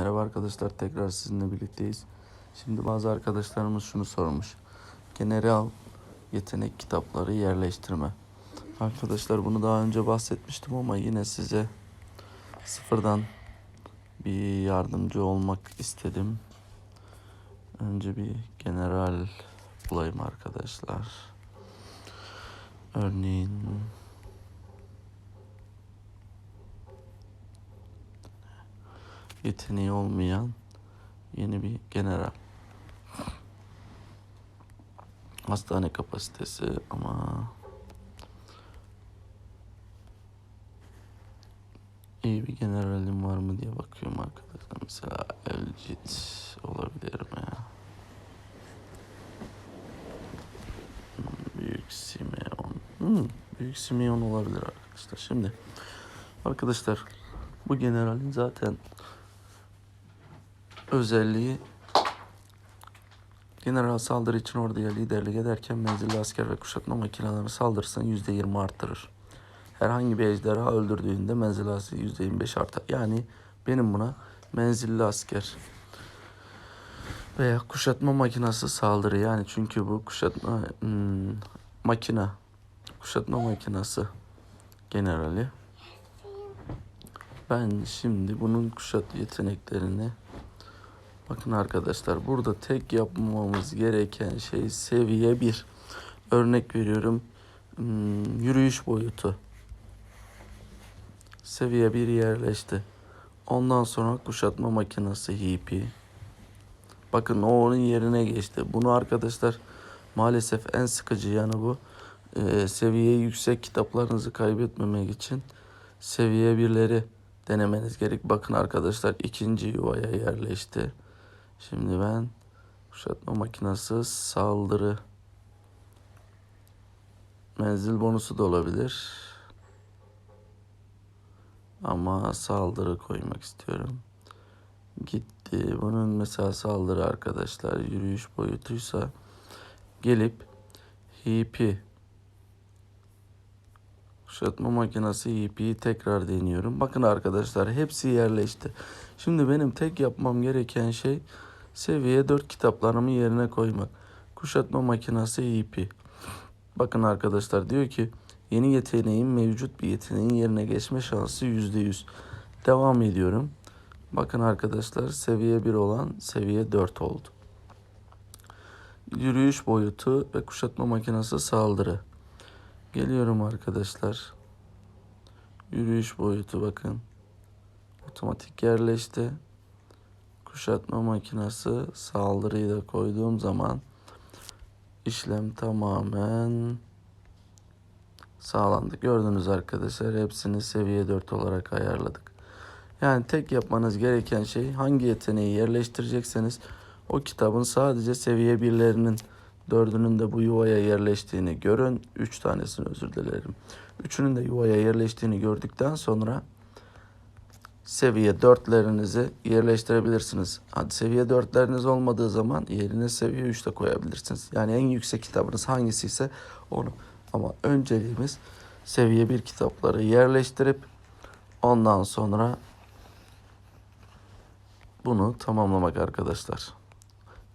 Merhaba arkadaşlar tekrar sizinle birlikteyiz. Şimdi bazı arkadaşlarımız şunu sormuş. General yetenek kitapları yerleştirme. Arkadaşlar bunu daha önce bahsetmiştim ama yine size sıfırdan bir yardımcı olmak istedim. Önce bir general bulayım arkadaşlar. Örneğin yeteneği olmayan yeni bir general. Hastane kapasitesi ama iyi bir generalim var mı diye bakıyorum arkadaşlar. Mesela Elcit olabilir mi? Hmm, Büyük Simeon. Hmm, Büyük Simeon olabilir arkadaşlar. Şimdi arkadaşlar bu generalin zaten özelliği general saldırı için orduya liderlik ederken menzilli asker ve kuşatma makineleri saldırısını %20 artırır. Herhangi bir ejderha öldürdüğünde menzilli asker %25 artar. Yani benim buna menzilli asker veya kuşatma makinası saldırı yani çünkü bu kuşatma hmm, makina kuşatma makinası generali. Ben şimdi bunun kuşat yeteneklerini Bakın arkadaşlar burada tek yapmamız gereken şey seviye 1. Örnek veriyorum hmm, yürüyüş boyutu. Seviye 1 yerleşti. Ondan sonra kuşatma makinesi hipi. Bakın o onun yerine geçti. Bunu arkadaşlar maalesef en sıkıcı yanı bu. Ee, seviye yüksek kitaplarınızı kaybetmemek için seviye birleri denemeniz gerek. Bakın arkadaşlar ikinci yuvaya yerleşti. Şimdi ben kuşatma makinesi saldırı menzil bonusu da olabilir. Ama saldırı koymak istiyorum. Gitti. Bunun mesela saldırı arkadaşlar yürüyüş boyutuysa gelip hipi kuşatma makinesi hipiyi tekrar deniyorum. Bakın arkadaşlar hepsi yerleşti. Şimdi benim tek yapmam gereken şey seviye 4 kitaplarımı yerine koymak. Kuşatma makinesi EP. Bakın arkadaşlar diyor ki yeni yeteneğin mevcut bir yeteneğin yerine geçme şansı %100. Devam ediyorum. Bakın arkadaşlar seviye 1 olan seviye 4 oldu. Yürüyüş boyutu ve kuşatma makinesi saldırı. Geliyorum arkadaşlar. Yürüyüş boyutu bakın. Otomatik yerleşti kuşatma makinesi saldırıyı da koyduğum zaman işlem tamamen sağlandı. Gördünüz arkadaşlar hepsini seviye 4 olarak ayarladık. Yani tek yapmanız gereken şey hangi yeteneği yerleştirecekseniz o kitabın sadece seviye 1'lerinin dördünün de bu yuvaya yerleştiğini görün. Üç tanesini özür dilerim. Üçünün de yuvaya yerleştiğini gördükten sonra seviye 4'lerinizi yerleştirebilirsiniz. Hadi seviye 4'leriniz olmadığı zaman yerine seviye 3 de koyabilirsiniz. Yani en yüksek kitabınız hangisi ise onu. Ama önceliğimiz seviye 1 kitapları yerleştirip ondan sonra bunu tamamlamak arkadaşlar.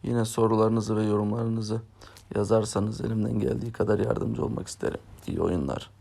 Yine sorularınızı ve yorumlarınızı yazarsanız elimden geldiği kadar yardımcı olmak isterim. İyi oyunlar.